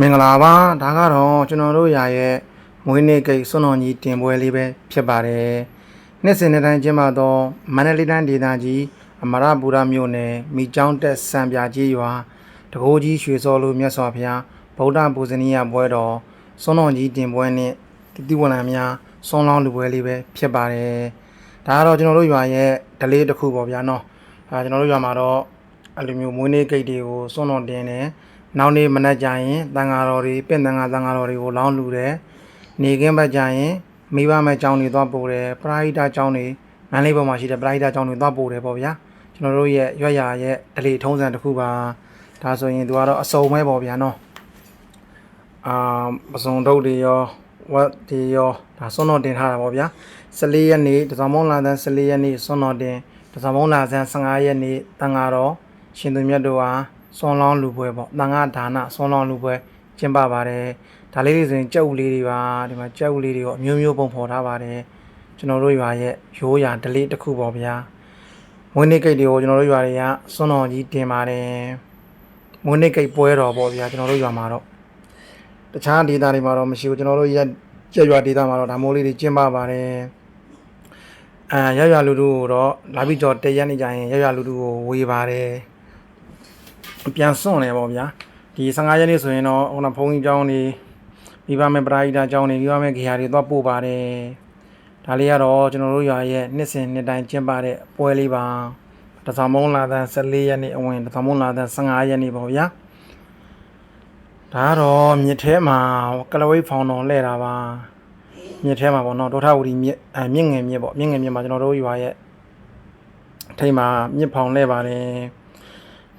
မင်္ဂလာပါဒါကတော့ကျွန်တော်တို့ရာရဲ့မွေးနေ့ကိတ်စွန့်တော်ကြီးတင်ပွဲလေးပဲဖြစ်ပါတယ်နှစ်စဉ်နှစ်တိုင်းကျင်းပသောမန္တလေးတိုင်းဒေသကြီးအမရပူရမြို့နယ်မိချောင်းတက်စံပြကြီးရွာတကိုးကြီးရွှေစောလူမြတ်စွာဘုရားဗုဒ္ဓပူဇနီယပွဲတော်စွန့်တော်ကြီးတင်ပွဲနဲ့တတိဝလံများဆွန်လောင်းလူပွဲလေးပဲဖြစ်ပါတယ်ဒါကတော့ကျွန်တော်တို့ရွာရဲ့ဒလေးတစ်ခုပေါ့ဗျာနော်အဲကျွန်တော်တို့ရွာမှာတော့အဲ့လိုမျိုးမွေးနေ့ကိတ်တွေကိုစွန့်တော်တင်တယ် နောက်နေ့မနက်ကျရင်တန်ဃာတော်တွေပင့်တန်ဃာတန်ဃာတော်တွေကိုလောင်းလူတယ်နေကင်းဘက်ကျရင်မိဘမဲ့ကျောင်းတွေသွားပို့တယ်ပရာဟိတကျောင်းတွေမန္တလေးပေါ်မှာရှိတဲ့ပရာဟိတကျောင်းတွေသွားပို့တယ်ပေါ့ဗျာကျွန်တော်တို့ရဲ့ရွက်ရရဲ့ဒလေထုံးစံတစ်ခုပါဒါဆိုရင်သူကတော့အစုံပဲပေါ့ဗျာနော်အာပစုံတုတ်တွေရောဝတ်တွေရောဒါစွန်းတော်တင်ထားတာပေါ့ဗျာ14ရက်နေ့တစောင်းမုံလာတဲ့14ရက်နေ့စွန်းတော်တင်တစောင်းမုံလာတဲ့15ရက်နေ့တန်ဃာတော်ရှင်သူမြတ်တို့ဟာ ဆွန်လောင်းလူပွဲပေါ့တန်ခါဒါနဆွန်လောင်းလူပွဲကျင်းပပါတယ်ဒါလေးတွေဆိုရင်ကြက်ဥလေးတွေပါဒီမှာကြက်ဥလေးတွေရောအမျိုးမျိုးပုံဖော်ထားပါတယ်ကျွန်တော်တို့ရွာရဲ့ရိုးရာဒလေးတစ်ခုပေါ့ဗျာမွေးနေ့ကိတ်တွေကိုကျွန်တော်တို့ရွာတွေကဆွန်တော်ကြီးတင်ပါတယ်မွေးနေ့ကိတ်ပွဲတော်ပေါ့ဗျာကျွန်တော်တို့ရွာမှာတော့တခြားဒေသတွေမှာတော့မရှိဘူးကျွန်တော်တို့ရက်ရက်ရွာဒေသမှာတော့ဒါမိုးလေးတွေကျင်းပပါတယ်အာရက်ရွာလူတို့ကိုတော့လာပြီးတော့တရက်နေကြရင်ရက်ရွာလူတို့ကိုဝေပါတယ် ပြန်စွန့်နေပေါ့ဗျာဒီ15ရက်နေ့ဆိုရင်တော့ဟိုနဖုန်းကြီးကြောင်းနေမိဘမဲ့ပရာဟိတာကြောင်းနေမိဘမဲ့ဂေဟာတွေတော့ပို့ပါတယ်ဒါလေးကတော့ကျွန်တော်တို့ရွာရဲ့နှစ်စဉ်နှစ်တိုင်းကျင်းပတဲ့ပွဲလေးပါတစမုံလာသန်14ရက်နေ့အဝင်တစမုံလာသန်15ရက်နေ့ပေါ့ဗျာဒါကတော့မြစ်ထဲမှာကလဝိတ်ဖောင်တော်လှည့်တာပါမြစ်ထဲမှာပေါ့နော်ဒေါထဝတီမြစ်အမြင့်ငယ်မြစ်ပေါ့မြင့်ငယ်မြစ်မှာကျွန်တော်တို့ရွာရဲ့ထိတ်မှာမြစ်ဖောင်လှည့်ပါတယ်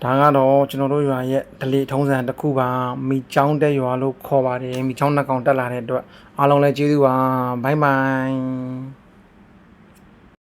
ဒါကတော့ကျွန်တော်တို့ရွာရဲ့ဒလီထုံးစံတစ်ခုပါမိချောင်းတဲ့ရွာလို့ခေါ်ပါတယ်မိချောင်းနှစ်ကောင်တက်လာတဲ့အတွက်အားလုံးလည်းကျေးဇူးပါဘိုင်ဘိုင်